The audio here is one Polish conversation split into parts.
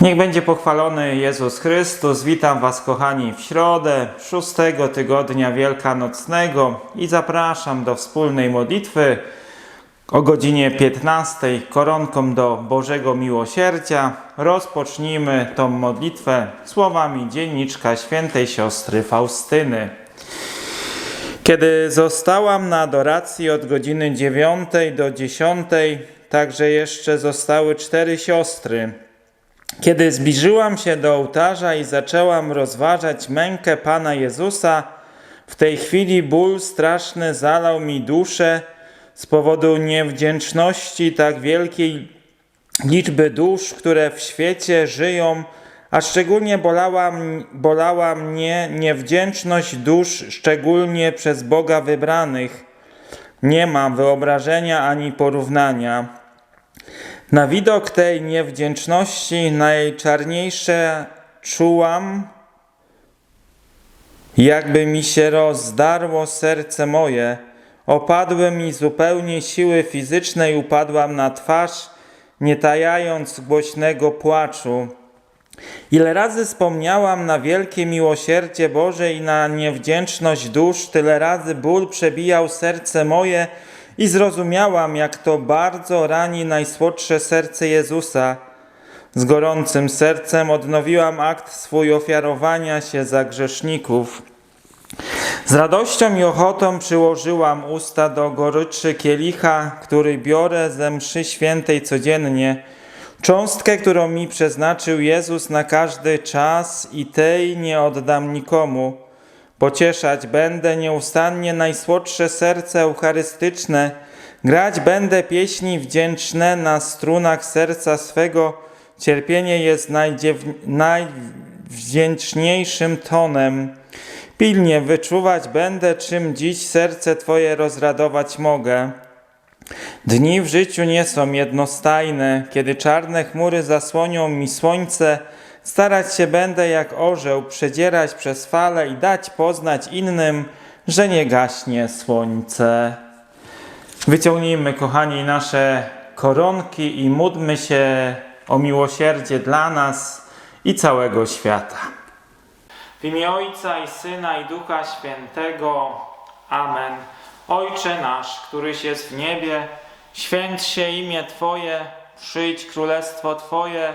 Niech będzie pochwalony Jezus Chrystus. Witam Was, kochani, w środę szóstego tygodnia wielkanocnego i zapraszam do wspólnej modlitwy o godzinie 15 koronką do Bożego Miłosierdzia. Rozpocznijmy tą modlitwę słowami dzienniczka świętej siostry Faustyny. Kiedy zostałam na adoracji od godziny 9 do 10, także jeszcze zostały cztery siostry. Kiedy zbliżyłam się do ołtarza i zaczęłam rozważać mękę Pana Jezusa, w tej chwili ból straszny zalał mi duszę z powodu niewdzięczności tak wielkiej liczby dusz, które w świecie żyją, a szczególnie bolała, bolała mnie niewdzięczność dusz, szczególnie przez Boga wybranych. Nie mam wyobrażenia ani porównania. Na widok tej niewdzięczności najczarniejsze czułam, jakby mi się rozdarło serce moje. Opadły mi zupełnie siły fizyczne i upadłam na twarz, nie tajając głośnego płaczu. Ile razy wspomniałam na wielkie miłosierdzie Boże i na niewdzięczność dusz, tyle razy ból przebijał serce moje i zrozumiałam, jak to bardzo rani najsłodsze serce Jezusa. Z gorącym sercem odnowiłam akt swój ofiarowania się za grzeszników. Z radością i ochotą przyłożyłam usta do goryczy kielicha, który biorę ze mszy świętej codziennie. Cząstkę, którą mi przeznaczył Jezus na każdy czas i tej nie oddam nikomu. Pocieszać będę nieustannie najsłodsze serce eucharystyczne, grać będę pieśni wdzięczne na strunach serca swego. Cierpienie jest najwdzięczniejszym tonem. Pilnie wyczuwać będę, czym dziś serce Twoje rozradować mogę. Dni w życiu nie są jednostajne, kiedy czarne chmury zasłonią mi słońce, starać się będę jak orzeł przedzierać przez fale i dać poznać innym, że nie gaśnie słońce. Wyciągnijmy, kochani, nasze koronki i módlmy się o miłosierdzie dla nas i całego świata. W imię Ojca i Syna i Ducha Świętego. Amen. Ojcze nasz, któryś jest w niebie, święć się imię Twoje, przyjdź królestwo Twoje,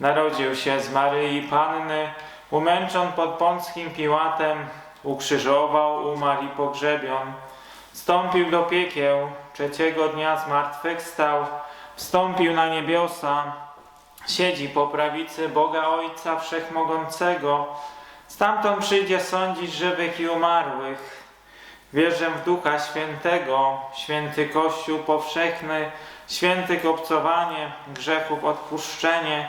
Narodził się z Maryi Panny, umęczon pod Pąckim Piłatem, ukrzyżował, umarł i pogrzebion. Wstąpił do piekieł, trzeciego dnia zmartwychwstał, wstąpił na niebiosa, siedzi po prawicy Boga Ojca Wszechmogącego. Stamtąd przyjdzie sądzić żywych i umarłych. Wierzę w Ducha Świętego, święty Kościół powszechny, świętych obcowanie, grzechów odpuszczenie,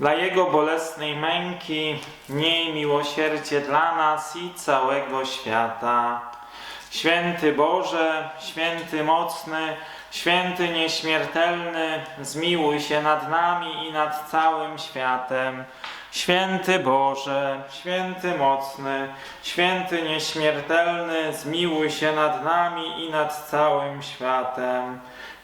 Dla Jego bolesnej męki miej miłosierdzie dla nas i całego świata. Święty Boże, święty mocny, święty nieśmiertelny, zmiłuj się nad nami i nad całym światem. Święty Boże, święty mocny, święty nieśmiertelny, zmiłuj się nad nami i nad całym światem.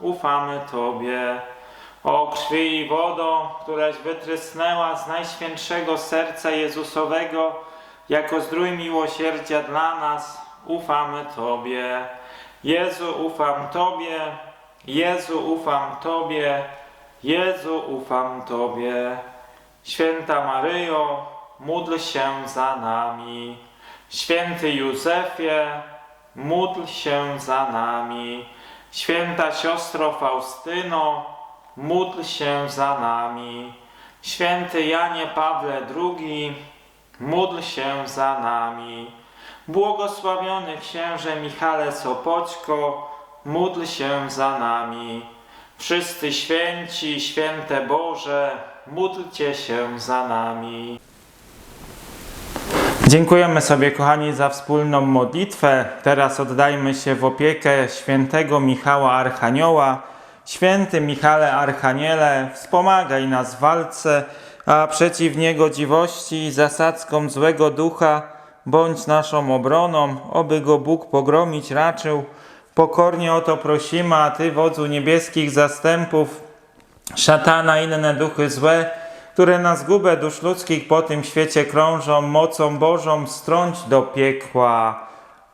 ufamy Tobie. O krwi i wodo, któraś wytrysnęła z najświętszego serca Jezusowego, jako zdrój miłosierdzia dla nas, ufamy Tobie. Jezu, ufam Tobie, Jezu, ufam Tobie, Jezu, ufam Tobie. Święta Maryjo, módl się za nami. Święty Józefie, módl się za nami. Święta siostro Faustyno, módl się za nami. Święty Janie Pawle II, módl się za nami. Błogosławiony księże Michale Sopoćko, módl się za nami. Wszyscy święci, święte Boże, módlcie się za nami. Dziękujemy sobie, kochani, za wspólną modlitwę. Teraz oddajmy się w opiekę świętego Michała Archanioła. Święty Michale Archaniele, wspomagaj nas w walce, a przeciw niegodziwości i zasadzkom złego ducha bądź naszą obroną, oby go Bóg pogromić raczył. Pokornie o to prosimy, a Ty, wodzu niebieskich zastępów, szatana inne duchy złe, które na zgubę dusz ludzkich po tym świecie krążą, mocą Bożą strąć do piekła.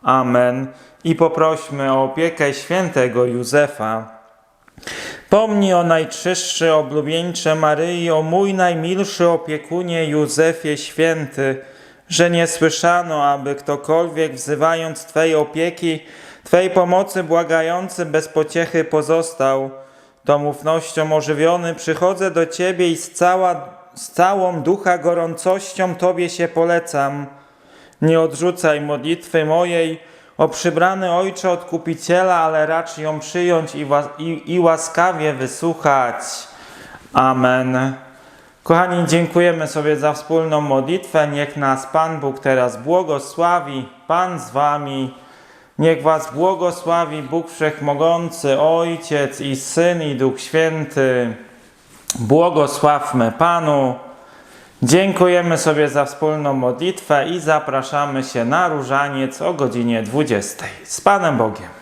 Amen. I poprośmy o opiekę świętego Józefa. Pomnij o najczystszy oblubieńcze Maryi, o mój najmilszy opiekunie Józefie święty, że nie słyszano, aby ktokolwiek wzywając Twej opieki, Twej pomocy błagający bez pociechy pozostał. Tą ufnością ożywiony przychodzę do Ciebie i z, cała, z całą ducha gorącością Tobie się polecam. Nie odrzucaj modlitwy mojej, o przybrany Ojcze Odkupiciela, ale racz ją przyjąć i, wa- i, i łaskawie wysłuchać. Amen. Kochani, dziękujemy sobie za wspólną modlitwę. Niech nas Pan Bóg teraz błogosławi. Pan z Wami. Niech Was błogosławi Bóg Wszechmogący, Ojciec i Syn i Duch Święty. Błogosławmy Panu. Dziękujemy sobie za wspólną modlitwę i zapraszamy się na różaniec o godzinie 20. Z Panem Bogiem.